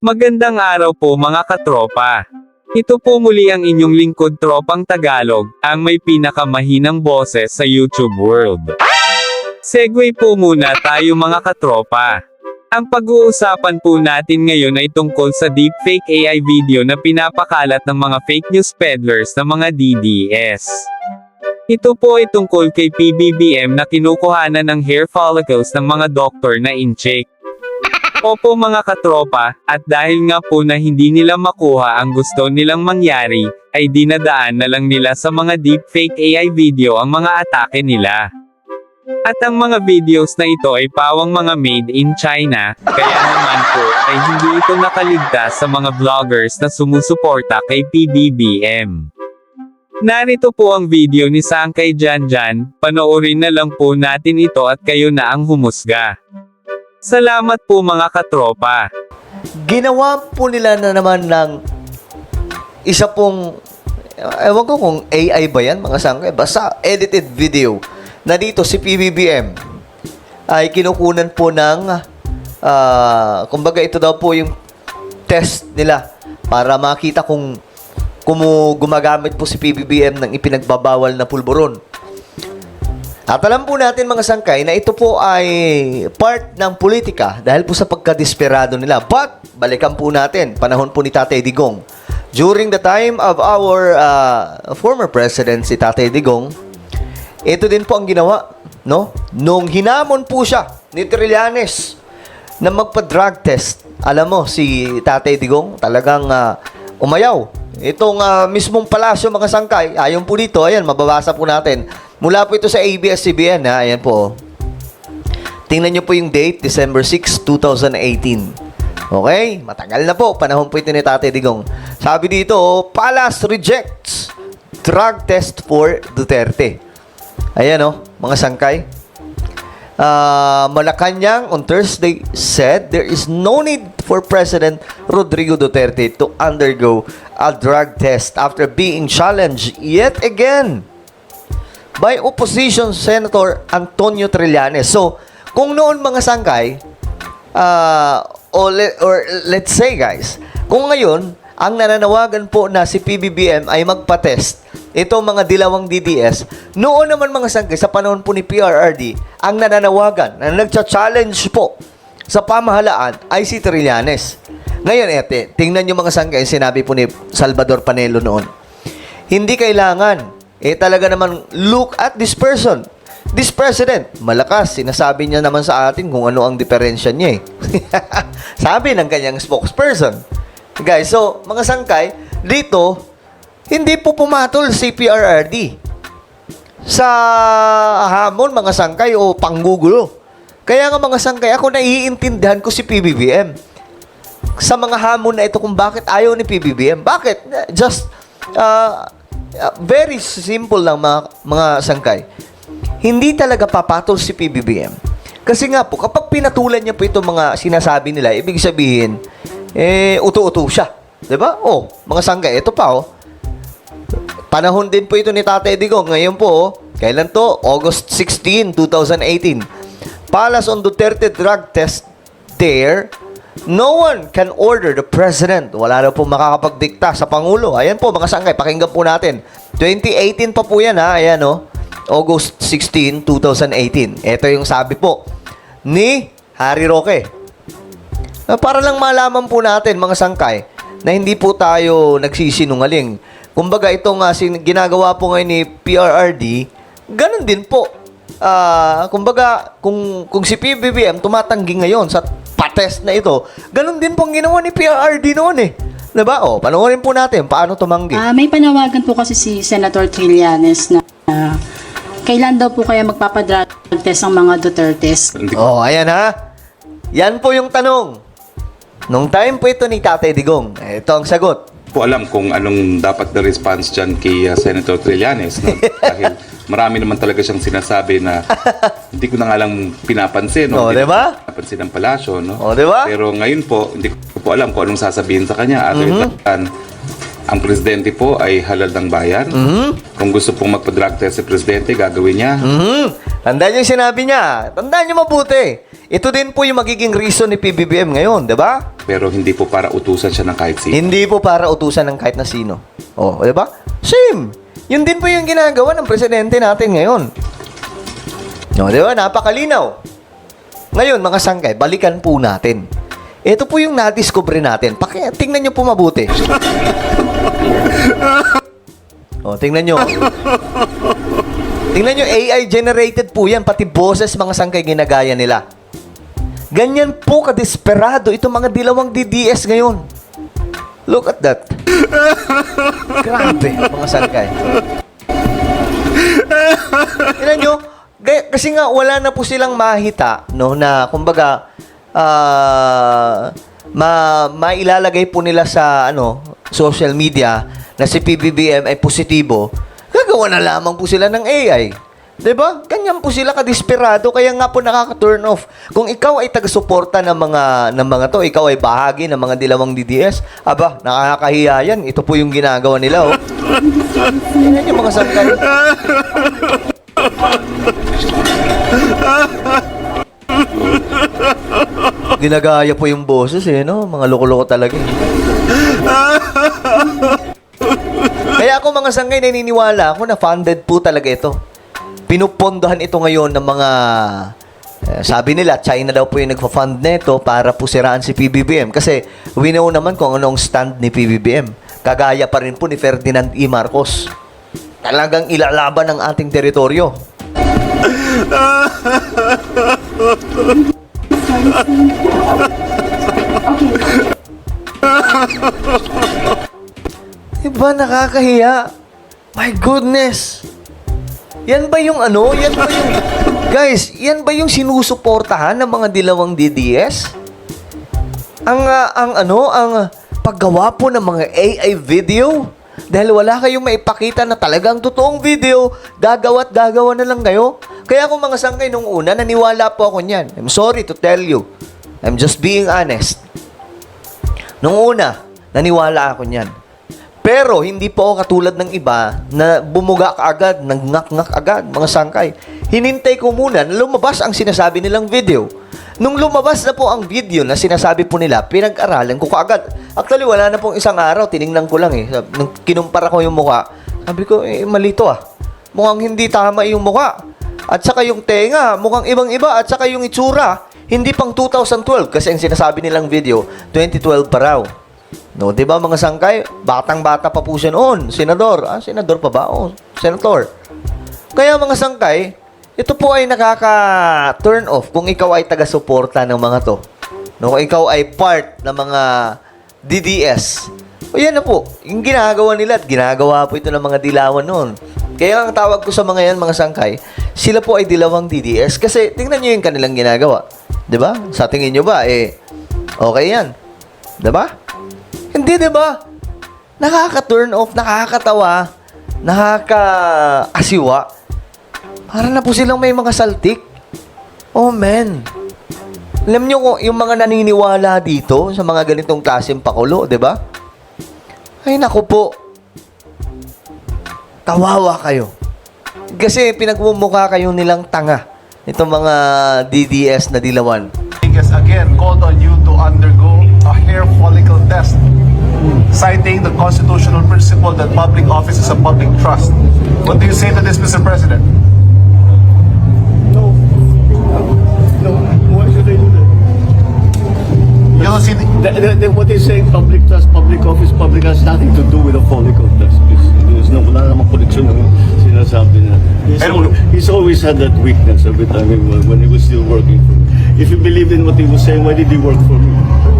Magandang araw po mga katropa. Ito po muli ang inyong lingkod tropang Tagalog, ang may pinakamahinang boses sa YouTube world. Segway po muna tayo mga katropa. Ang pag-uusapan po natin ngayon ay tungkol sa deepfake AI video na pinapakalat ng mga fake news peddlers na mga DDS. Ito po ay tungkol kay PBBM na kinukuhanan ng hair follicles ng mga doktor na in-check. Opo mga katropa, at dahil nga po na hindi nila makuha ang gusto nilang mangyari, ay dinadaan na lang nila sa mga deepfake AI video ang mga atake nila. At ang mga videos na ito ay pawang mga made in China, kaya naman po ay hindi ito nakaligtas sa mga vloggers na sumusuporta kay PBBM. Narito po ang video ni Sangkay Janjan, panoorin na lang po natin ito at kayo na ang humusga. Salamat po mga katropa. Ginawa po nila na naman ng isa pong, ewan ko kung AI ba yan, mga sangkay, basta edited video na dito si PBBM ay kinukunan po ng, ah, kumbaga ito daw po yung test nila para makita kung kumu gumagamit po si PBBM ng ipinagbabawal na pulburon. At alam po natin mga sangkay na ito po ay part ng politika dahil po sa pagkadesperado nila. But, balikan po natin, panahon po ni Tatay Digong. During the time of our uh, former president, si Tatay Digong, ito din po ang ginawa, no? Nung hinamon po siya ni Trillanes na magpa-drug test. Alam mo, si Tatay Digong talagang ah, umayaw. Itong ah, mismong palasyo mga sangkay, ayon po dito, ayan, mababasa po natin. Mula po ito sa ABS-CBN, ha, ayan po. Tingnan nyo po yung date, December 6, 2018. Okay? Matagal na po. Panahon po ito ni Tatay Digong. Sabi dito, oh, Palace rejects drug test for Duterte. Ayan oh, mga sangkay. Uh, Malacanang on Thursday said there is no need for President Rodrigo Duterte to undergo a drug test after being challenged yet again by opposition Senator Antonio Trillanes. So, kung noon mga sangkay, uh, or, le- or let's say guys, kung ngayon, ang nananawagan po na si PBBM ay magpa-test, itong mga dilawang DDS, noon naman mga sangkay, sa panahon po ni PRRD, ang nananawagan, na nagcha-challenge po sa pamahalaan ay si Trillanes. Ngayon, ete, tingnan nyo mga sangkay, sinabi po ni Salvador Panelo noon. Hindi kailangan. Eh talaga naman, look at this person. This president, malakas. Sinasabi niya naman sa atin kung ano ang diferensya niya eh. Sabi ng kanyang spokesperson. Guys, so, mga sangkay, dito, hindi po pumatol si PRRD sa hamon, mga sangkay, o panggugulo. Kaya nga mga sangkay, ako naiintindihan ko si PBBM sa mga hamon na ito kung bakit ayaw ni PBBM. Bakit? Just, uh, uh, very simple lang mga, mga sangkay. Hindi talaga papatol si PBBM. Kasi nga po, kapag pinatulan niya po itong mga sinasabi nila, ibig sabihin, eh, uto-uto siya. ba? Oh, mga sangkay, ito pa oh. Panahon din po ito ni Tatay Digong. Ngayon po, oh, kailan to? August 16, 2018. Palace on Duterte drug test there. No one can order the president. Wala na po makakapagdikta sa Pangulo. Ayan po, mga sangkay, pakinggan po natin. 2018 pa po yan ha. Ayan oh. August 16, 2018. Ito yung sabi po ni Harry Roque. Ah, Para lang malaman po natin, mga sangkay, na hindi po tayo nagsisinungaling. Kumbaga, itong uh, ginagawa po ngayon ni PRRD, ganun din po. Ah, kumbaga, kung, kung si PBBM tumatanggi ngayon sa patest na ito, ganun din pong ginawa ni PRRD noon eh. Diba? O, panoorin po natin paano tumanggi. Ah, may panawagan po kasi si Senator Trillanes na ah, kailan daw po kaya magpapadrug test ang mga Dutertes. Oh, ayan ha. Yan po yung tanong. Nung time po ito ni Tatay Digong, ito ang sagot. po alam kung anong dapat na response dyan kay uh, Senator Trillanes. No? Dahil marami naman talaga siyang sinasabi na hindi ko na nga lang pinapansin. Oh, Hindi di ba? ko Pinapansin ng palasyo. No? Oh, di ba? Pero ngayon po, hindi ko po alam kung anong sasabihin sa kanya. Mhm. than, ang presidente po ay halal ng bayan. Mhm. Kung gusto pong magpa-drug test si presidente, gagawin niya. Mhm. Tandaan yung sinabi niya. Tandaan niyo mabuti. Ito din po yung magiging reason ni PBBM ngayon, di ba? pero hindi po para utusan siya ng kahit sino. Hindi po para utusan ng kahit na sino. Oh, di ba? Same. Yun din po yung ginagawa ng presidente natin ngayon. No, di ba? Napakalinaw. Ngayon, mga sangkay, balikan po natin. Ito po yung nadiscover natin. Paki tingnan nyo po mabuti. oh, tingnan nyo. tingnan nyo, AI generated po yan. Pati boses mga sangkay ginagaya nila. Ganyan po kadesperado itong mga dilawang DDS ngayon. Look at that. Grabe, mga sangkay. Tingnan nyo, kasi nga wala na po silang mahita, no, na kumbaga, ah, ma mailalagay po nila sa ano, social media na si PBBM ay positibo, gagawa na lamang po sila ng AI. 'Di ba? Ganyan po sila kadesperado kaya nga po nakaka-turn off. Kung ikaw ay taga-suporta ng mga ng mga to, ikaw ay bahagi ng mga dilawang DDS, aba, nakakahiya yan. Ito po yung ginagawa nila, oh. Yan yung mga sangkay. Ginagaya po yung boses eh, no? Mga loko-loko talaga eh. Kaya ako mga sanggay naniniwala ako na funded po talaga ito. Pinupondohan ito ngayon ng mga eh, sabi nila, China daw po yung nagpa-fund nito para po siraan si PBBM. Kasi we know naman kung anong stand ni PBBM. Kagaya pa rin po ni Ferdinand E. Marcos. Talagang ilalaban ang ating teritoryo. Diba nakakahiya? My goodness! Yan ba yung ano? Yan ba yung... Guys, yan ba yung sinusuportahan ng mga dilawang DDS? Ang, ah, ang ano, ang paggawa po ng mga AI video? Dahil wala kayong maipakita na talagang totoong video, gagawa at gagawa na lang kayo. Kaya kung mga sangkay nung una, naniwala po ako niyan. I'm sorry to tell you. I'm just being honest. Nung una, naniwala ako niyan. Pero hindi po ako katulad ng iba na bumuga ka agad, nangngak-ngak agad, mga sangkay. Hinintay ko muna na lumabas ang sinasabi nilang video. Nung lumabas na po ang video na sinasabi po nila, pinag-aralan ko kaagad. Actually, wala na pong isang araw, tiningnan ko lang eh. Nung kinumpara ko yung mukha, sabi ko, eh, malito ah. Mukhang hindi tama yung mukha. At saka yung tenga, mukhang ibang-iba. At saka yung itsura, hindi pang 2012. Kasi ang sinasabi nilang video, 2012 pa raw. No, 'di ba mga sangkay? Batang-bata pa po siya noon, senador. Ah, senador pa ba? Oh, senator. Kaya mga sangkay, ito po ay nakaka-turn off kung ikaw ay taga-suporta ng mga to. No, kung ikaw ay part ng mga DDS. O yan na po, yung ginagawa nila at ginagawa po ito ng mga dilawan noon. Kaya ang tawag ko sa mga yan, mga sangkay, sila po ay dilawang DDS kasi tingnan nyo yung kanilang ginagawa. 'Di ba? Sa tingin nyo ba, eh, okay yan. 'Di ba? Hindi, di ba? Nakaka-turn off, nakakatawa, nakaka-asiwa. Para na po silang may mga saltik. Oh, man. Alam nyo kung yung mga naniniwala dito sa mga ganitong klaseng pakulo, di ba? Ay, naku po. Kawawa kayo. Kasi pinagmumukha kayo nilang tanga. Itong mga DDS na dilawan. Rodriguez again called on you to undergo a hair follicle test, citing the constitutional principle that public office is a public trust. What do you say to this, Mr. President? No. No. Why should they do that? You don't see the, The, the, the, what they're saying, public trust, public office, public has nothing to do with the follicle test. There's, no, wala namang ng sinasabi. He's, And- always, he's always had that weakness every time he, when he was still working for me. If he believed in what he was saying, why did he work for me?